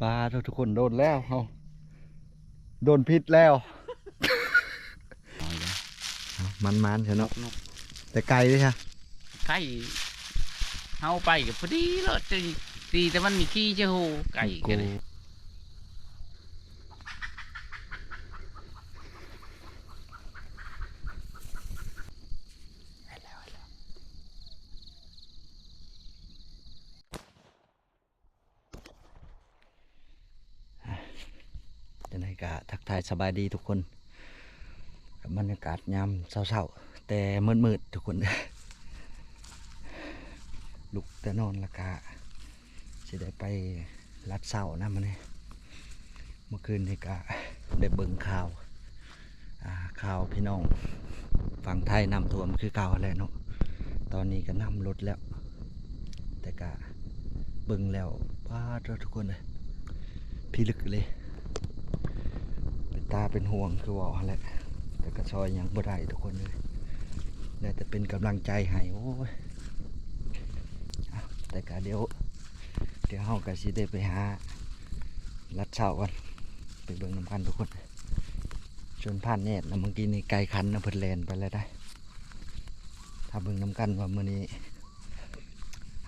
ปลาทุกคนโดนแล้วเฮาโดนพิษแล้วมันมันๆเถอะเนาะนกแต่ไกลด้วยใช่ไก่เฮาไปกับพอดีเลยตีตีแต่มันมีขี้เจ้าโหไก่กันเลย จะไหนกะทักทาย สบายดีทุกคนบรรยากาศยามเศร้าๆแต่มืดๆทุกคนลุกแต่นอนละกะจะได้ไปรัดเสานะมันนี่เมื่อคืนนี่กะได้เบิ่งข่าวข่าวพี่น้องฝั่งไทยนำท่วมคือเก่าแล้วเนาะตอนนี้ก็นำรถแล้ว แต่กะเบิ่งแล้วว้าดทุกคนเลยพี่ลึกเลย ตาเป็นห่วงคือว่าแหละแต่ก็ซอยยังบ่ได้ทุกคนเลยได้แต่เป็นกำลังใจให้โอ้ยแต่ก็เดี๋ยว เดี๋ยวเฮาก็สิได้ไปหาลัดเช้ากันไปเบิ่งน้ำกันทุกคนชวนผ่านแน่นะเมื่อกี้นี่ไกลคันนะเพิ่นแลนไปแล้วได้ ถ้าเบิ่งน้ำกันว่ามื้อนี้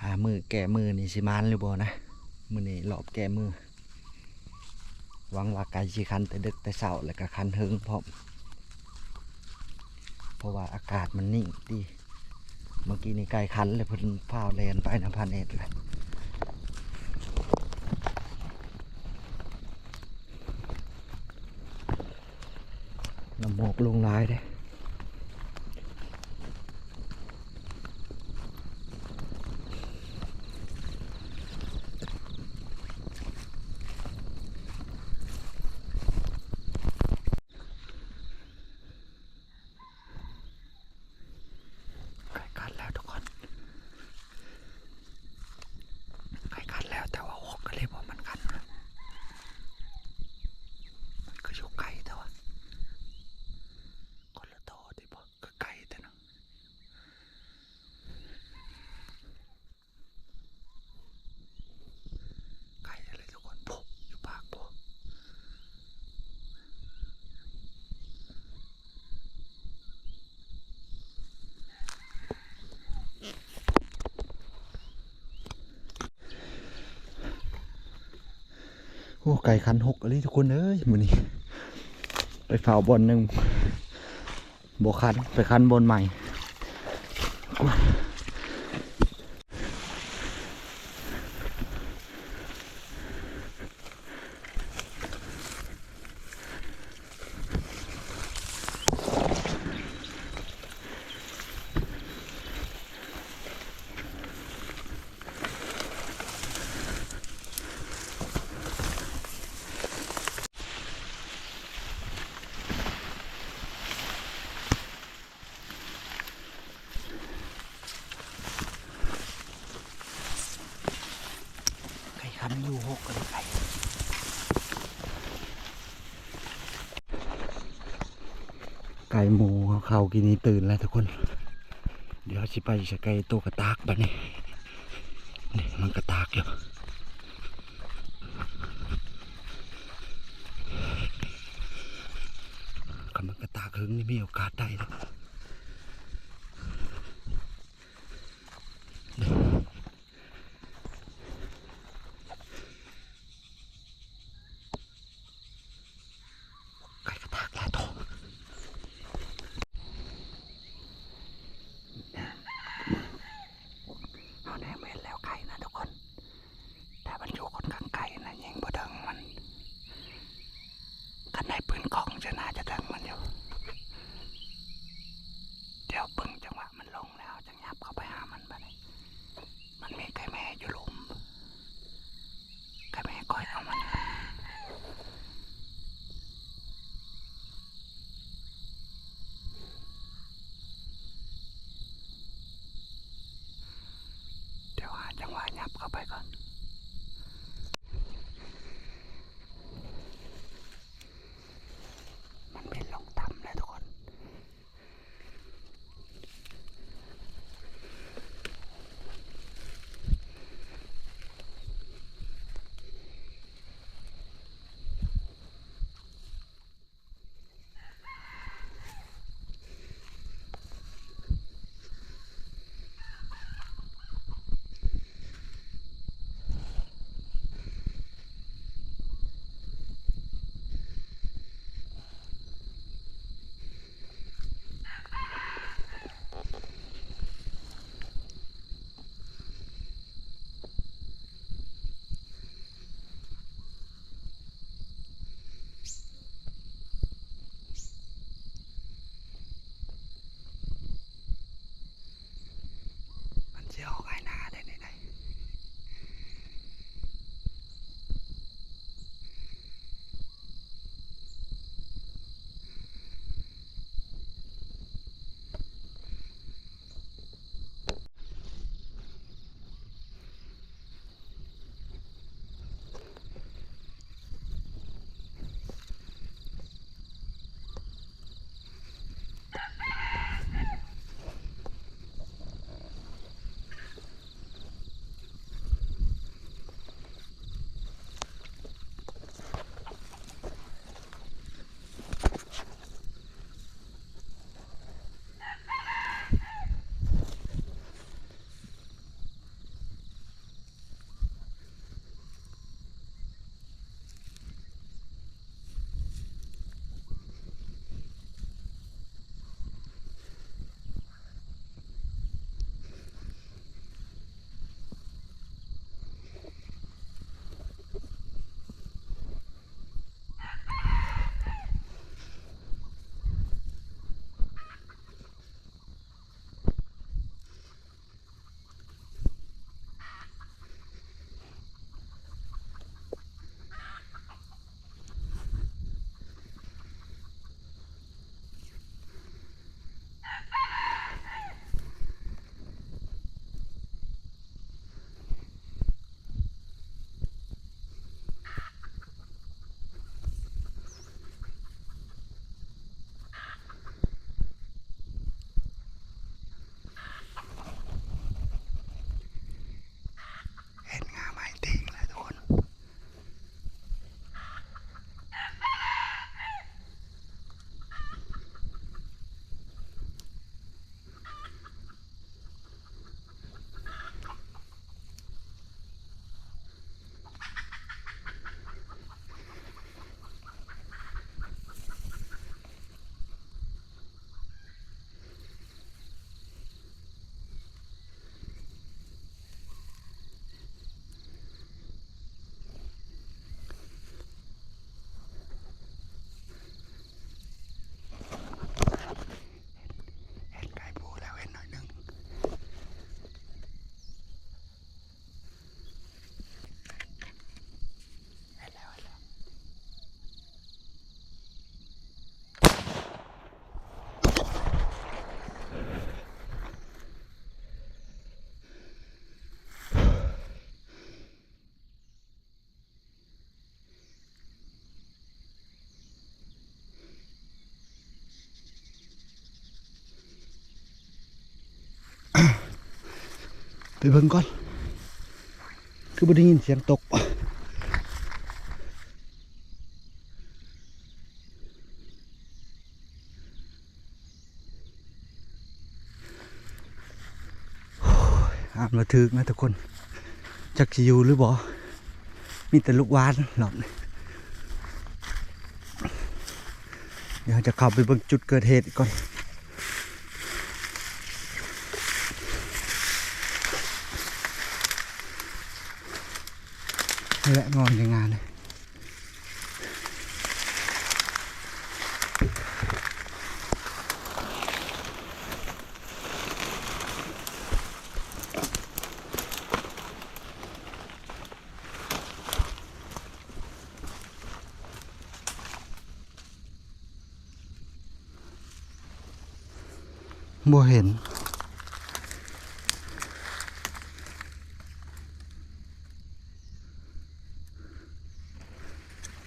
หามือแก้มือนี่สิมานหรือบ่นะมื้อนี้รอบแก้มือ วังว่าไก่ชีคันแต่ดึกแต่เช้าแล้วก็คันเฮิงพร้อมเพราะว่าอากาศมันนิ่งดีเมื่อกี้นี่ไก่คันเลยพิ่นพาวแลนไปนะพันเอ็ดเลยน้ำหมอกลงร้ายเลยกล้กันแล้วทุกคนใกล้กันแล้วแต่ว่าหกก็เลยบอกมันกันนะมันก็อยู่ไกลแต่ว่าคนละโตที่บอกก็ไกลแต่เนาะไกลอะไรทุกคนปุ๊บอยู่ปากปุ๊บ โอ้ไก่คันหกอะไรทุกคนเอ้ยมือนี้ไปเฝ้าบอลหนึ่งบคันไปคันบนใหม่ไก่คันอยู่หกอะไรไก่ไก่หมูเขากินนี่ตื่นแล้วทุกคน เดี๋ยวชิไปจะไกลตัวกระตากบ้านี่นี่มันกระตากอยู่กำมังกระตากหึงนี่มีโอกาสได้แล้ว จะออ ไปเบิ่งก่อน คือบ่ได้ยินเสียงตกอ่านมาถึกนะทุกคน จักสิอยู่หรือบ่มีแต่ลูกวานหลอนเดี๋ยวจะข้าไปเบิ่งจุดเกิดเหตุก่อน นี่แหละนอนในงานเลย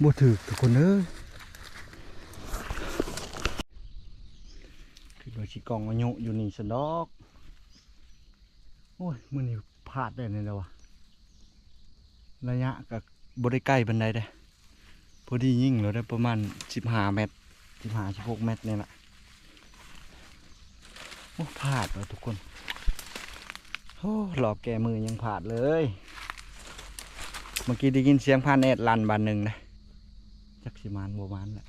บ่ถือทุกคนเอ้ยคือว่าสิกองอายุอยู่นี่สนดอก โอ้ยมื้อนี้พลาดได้นี่แล้ววะระยะก็บ่ได้ใกล้ปานใดเด้พอดียิ่งแล้วได้ประมาณ15เมตร15 16เมตรเนี่แหละโอ้พลาดแล้วทุกคนโอ้หลอกแกมือยังพลาดเลย เมื่อกี้ได้ยินเสียงพานเอ็ดลันบานหนึ่งนะ จักสิมานโบมานแหละ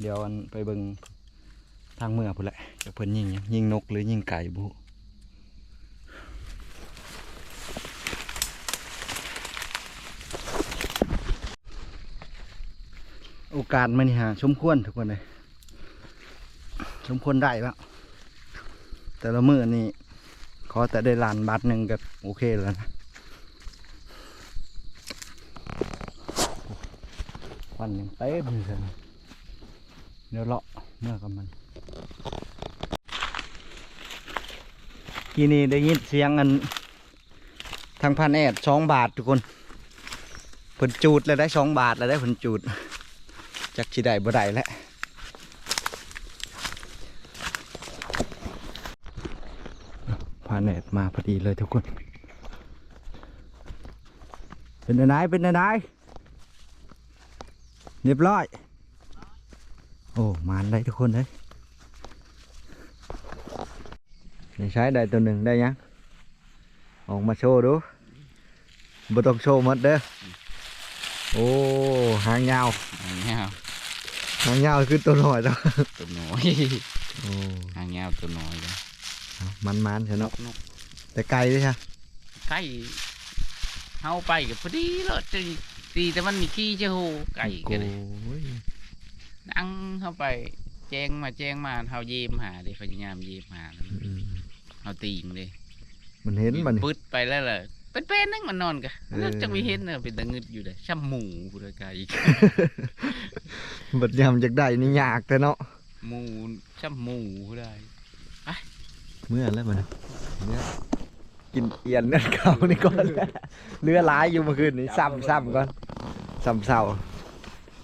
เดี๋ยวอันไปเบิงทางเมื่อพุ่นแหละจะเพิ่นยิงยิงนกหรือยิงไก่บุโอกาสมันนี่ฮะสมควรทุกคนเลยสมควรได้แล้วแต่ละมือนี่ขอแต่ได้ลานบาทหนึ่งก็โอเคแล้วนะ ควันยังเต็มเลยเดี๋ยวเลาะเมื่อกับมันทีนี้ได้ยินเสียงอันทางพันแอดสองบาททุกคนผลจูดแล้วได้สองบาทแล้วได้ผลจูดจักชีได้บ่ได้แล้วพาเน็ตมาพอดีเลยทุกคน เป็นไงเป็นไง เรียบร้อย โอ้มานได้ทุกคนเลยได้ใช้ได้ตัวหนึ่งได้ยังออกมาโชว์ดูบ่ต้องโชว์หมดเด้อโอ้หางยาวหางเงาวหางยาวคือตัวหน่อยแล้วตัวน้อยโอ้หางเงาวตัวน้อยเลยมันมันๆเถอะนเนาะกนกแต่ไกลด้วยใช่ไก่เฮาไปกับพอดีเลย ตีตีแต่มันมีขี้เจ้าโหไก่กันเลยโอ้ยนั่งเข้าไป แจ้งมาแจ้งมาเฮาเยี่ยมหาเลยพยายามเยี่ยมหาแล้วอืมเฮาตีงเลยมันเห็นมันปึ๊ดไปแล้วเลยเป็นเป็นนึงมันนอนกันเออจะไม่เห็นเนอะเป็นตะงึดอยู่เลยช่ำหมูกูเลยไก่บัดยำจากได้นี่ยากแต่เนาะหมูช่ำหมูกูได้เมื่อแล้วมันเนี่ย กินเอียนนั่นเขานี่ก่อนเรือหลายอยู่เมื่อคืนนี้ซ้ำซ้ำก่อนซ้ำเศร้า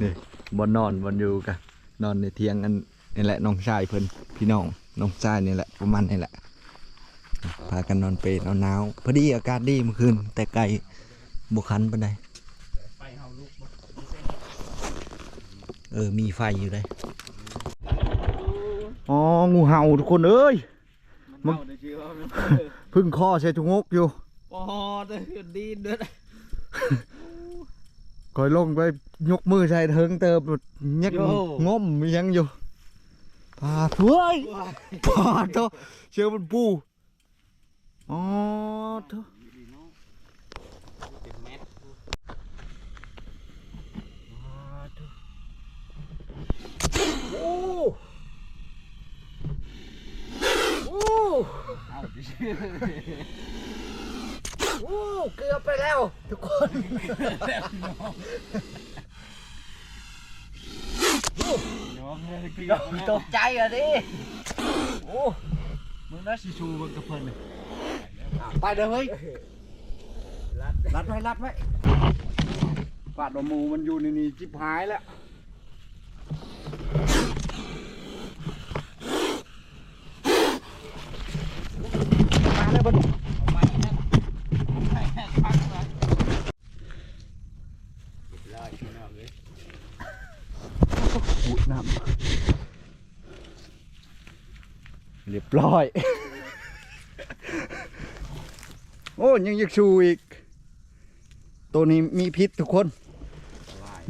นี่บนนอนบนอยู่กันนอนในเทียงอันนี่แหละน้องชายเพิ่นพี่น้องน้องชายนี่แหละประมาณนี่แหละพากันนอนเปรย์หนาวๆพอดีอากาศดีเมื่อคืนแต่ไกลบุคันปานใดไปเฮาลูกเออ มีไฟอยู่เลยอ๋อ งูเห่าทุกคนเอ้ยมัน เฮาได้ชื่อว่ามันพึ่งคอใส่ถุงงกอยู่ปอดเลยดีเด้อคอยลงไปยกมือใส่เทิงเติบยักโย่งมมียังอยู่ปาดเฮ้ยปาดโตเชื่อมันปูอ๋อโตโอ้โอ้ โอ้เกือบไปแล้ว ทุกคนตกใจอะดิโอ้มึงน่าสิชูมันกระเพิ่นเลยไปเด้อเฮ้ยรัดไว้รัดไว้ฟาดว่าหมูมันอยู่ในนี่จิบหายแล้ว มาแล้วบดอุดน้ำเร้อย โอ้ยังอยากชูอีก ตัวนี้มีพิษทุกคน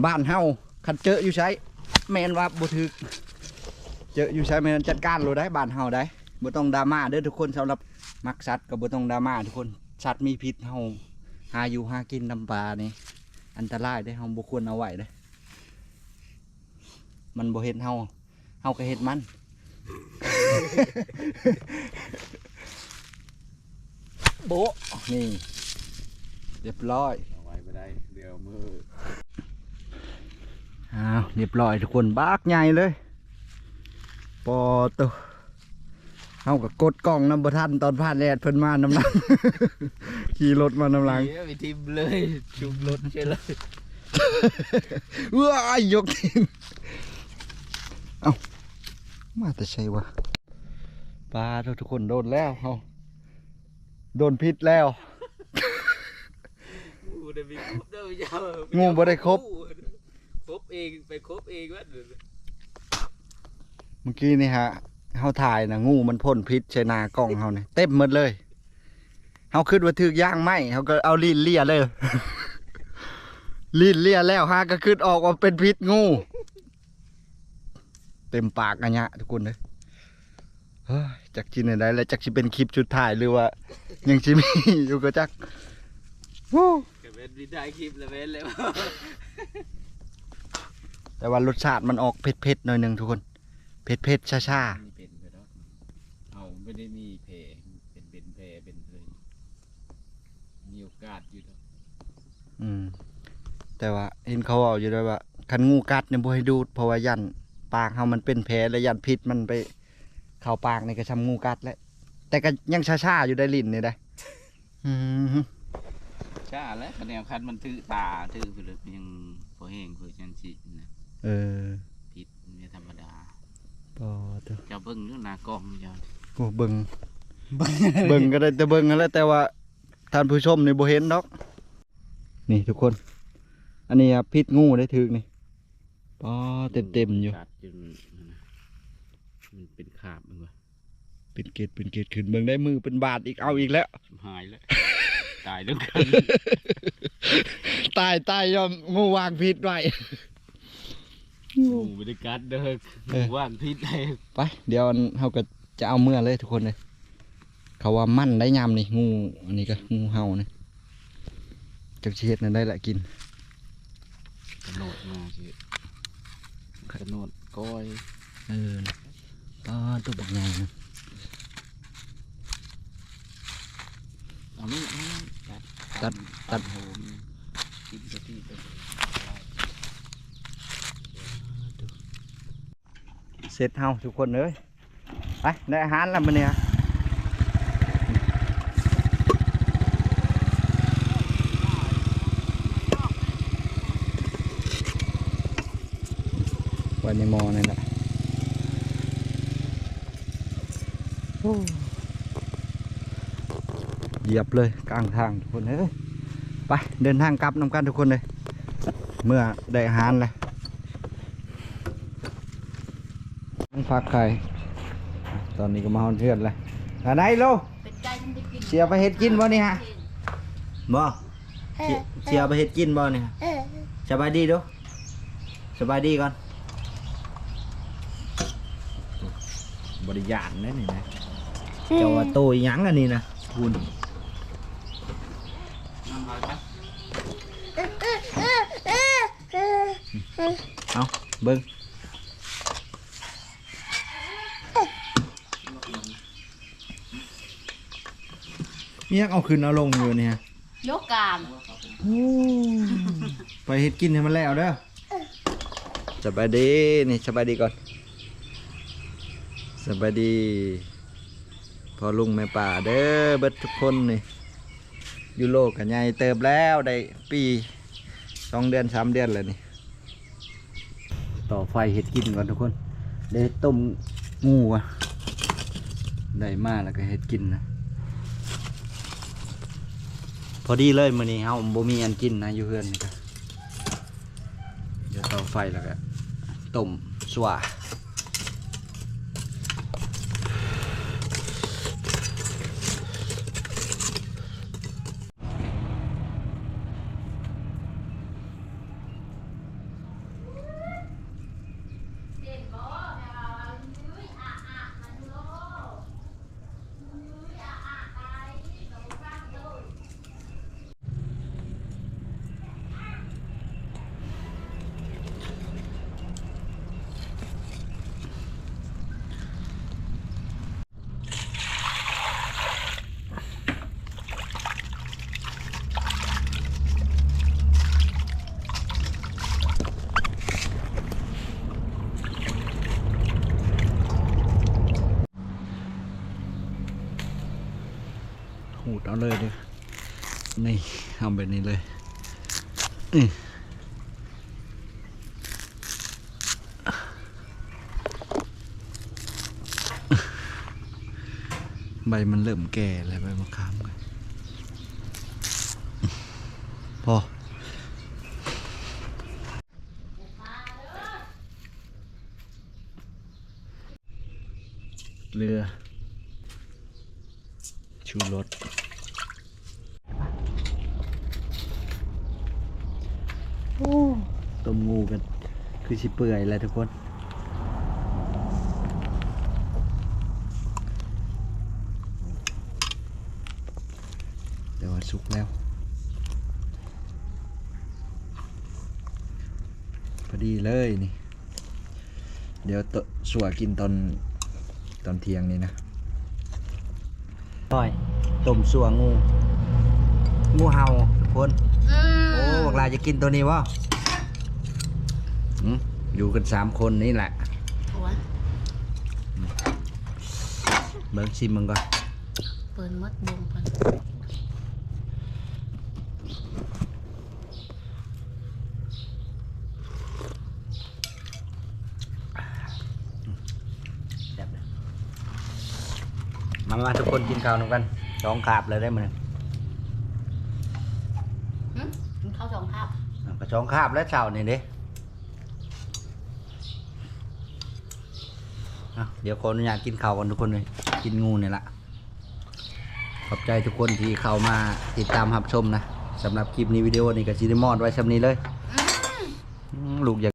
บ้านเฮาคันเจออยู่ใช้แมนว่าบ่ถึก เจออยู่ใช้แมนจัดการโลได้บ้านเฮาได้บ่ต้องดราม่าเด้อทุกคนสำหรับมักสัตว์ก็บ่ต้องดราม่าทุกคนสัตว์มีพิษเฮาหาอยู่หากินนำปลานี่อันตรายได้เฮาบ่ควรเอาไว้เด้อมันบ่เห็นเฮาเฮาก็เห็นมัน โบะนี่ เรียบร้อยเอาไว้ไม่ได้เดี๋ยวมืออ้าวเรียบร้อยทุกคนบากใหญ่เลยปอตัวเอากับกดกล้องนำประทันตอนผ่านแดดเพิ่นมานำหลัง ขี่รถมานำหลังเดี๋ยวไปทิมเลยชุบรถใช่เลยว้ายยกทิ้งเอามาแต่ใช่วะ ปลาเราทุกคนโดนแล้วเอาโดนพิษแล้ว งูได้มีครบเด้อยาวงูบ่ได้ครบ ครบเองไปครบเองวะเมื่อกี้นี่ฮะเฮาถ่ายนะงูมันพ่นพิษใส่หนากล้องเฮาเนี่ยเต็มหมดเลยเฮาคิดว่าถึกย่างไหมเฮาก็เอาลีนเลียเลยลีนเลียแล้วฮะก็คิดออกว่าเป็นพิษงู เต็มปากอันเนี้ยทุกคนเลยเฮ้ย จักจินอะไรแล้วจักสิเป็นคลิปชุดถ่ายหรือว่า ยังสิมีอยู่ก็จักวู้ก็เป็นวิดีโอคลิปแล้วเว้นเลยแต่ว่ารสชาติมันออกเผ็ดๆหน่อยหนึงทุกคน เผ็ดๆชาๆนี่เป็นไปแล้วเอาไม่ได้มีเพลงเป็นเบเป็นแพร่เป็นเลยมีโอกาสอยู่แล้วอืม แต่ว่าเห็นเขาเอาอยู่ด้วยว่าคันงูกัดเนี่ยบ่ให้ดูดเพราะว่ายันปากเฮามันเป็นแผลและยันพิษมันไป เข้าปากในกระชำงูกัดแล้วแต่ก็ยังช้าๆอยู่ได้ลิ้นนี่ได้อืมช้าแล้วคะแนนคันมันถือตาถือไปเลยมันยังพอแห้งเพื่อจังสินะเออผิดไม่ธรรมดาปอเถอะเจ้าเบิ่งอยู่หน้ากล้องเจ้าโอ้เบิ่งเบิ่งก็ได้แต่เบิ่งนั่นแหละแต่ว่าท่านผู้ชมนี่บ่เห็นดอก นี่ทุกคน อันนี้อะพิษงูได้ถึกนี่ปอเต็มๆอยู่กัดจน มันเป็นขาบมันวะเป็นเกตเป็นเกตขึ้นเบิ่งได้มือเป็นบาทอีกเอาอีกแล้ว หายแล้ว ตายแล้วกันตายตายยอมงูวางพิษไว้ งูไม่ได้กัดเด้อเออว่านพิษได้ไปเดี๋ยวเฮาก็จะเอาเมื่อเลยทุกคนเลย เขาว่ามั่นได้ยามนี่งูอันนี้ก็งูเห่านี่จักสิเฮ็ดนั่นได้ละกิน กระโดดมาสิกระโดดก้อยเออ ปอตัวบักใหญ่นะเอาลูกเอาลูกตัดตัดตัดโหมกินกะทิไปเสร็จเฮาทุกคนเลยไปได้อาหารแล้วมื้อนี้ฮะไวันในหมอนี่แหละโอ้ เหยียบเลยกลางทางทุกคนเลยไปเดินทางกลับน้ำกันทุกคนเลย เมื่อได้อาหารแล้วมันฟักไข่ตอนนี้ก็มาฮอนเทือนแล้วอันไหนโลเป็นใจมันจะกินเสียไปเฮ็ดกินบ่นี่ฮะบ่เสียไปเฮ็ดกินบ่นี่ฮะสบายดีดูสบายดีก่อนบริยานนะนี่นะ เจ้าว่าโตอีหยังอันนี้นะคุณน้ำลายปะเอาเบิ่งมีหยังเอาขึ้นเอาลงอยู่นี่ฮะยกกามไปเฮ็ดกินให้มันแล้วเด้อสบายดีนี่สบายดีก่อนสบายดี พอลุงแม่ป่าเด้อเบิดทุกคนนี่อยูโรกันใหญ่เติบแล้วได้ปีสองเดือนสามเดือนแล้วนี่ ต่อไฟเฮ็ดกินก่อนทุกคนได้ต้มงูอะได้มาแล้วก็เฮ็ดกินนะพอดีเลยมื้อนี้เฮาบ่มีอันกินนะอยู่เฮือนนี่ก็เดี๋ยวต่อไฟแล้วก็ต้มสว่า เอาเลยดินี่เอาแบบนี้เลยนี่ใบมันเริ่มแก่แล้วใบมะขามกันพอ เรือ ชูรส ต้มงูกันคือสิเปื่อยเลยทุกคน เดี๋ยวสุกแล้ว พอดีเลยนี่ เดี๋ยวตสัวกินตอนตอนเที่ยงนี่นะก้อยอต้มสัวงู งูเห่าทุกคนอืมโอ้บัก ลาจะกินตัวนี้วะอืมอยู่กันสามคนนี่แหละโอ้ยเบิ่งชิมมึงก่อนเปิดมดบงเพิ่นแซ่บเลยมามาทุกคนกินข้าวนำกันสองขาบเลยได้มั้ย หึกินข้าวสองคา บกระชองคาบแล้วเช้านี่เด้อะเดี๋ยวขออนุญาตกินข้าวกันทุกคนเลยกินงูเนี่ยละขอบใจทุกคนที่เข้ามาติดตามรับชมนะสำหรับคลิปนี้วิดีโอนี้กับซีนิมอนไว้ชำนี้เลยอืมลูกอยาก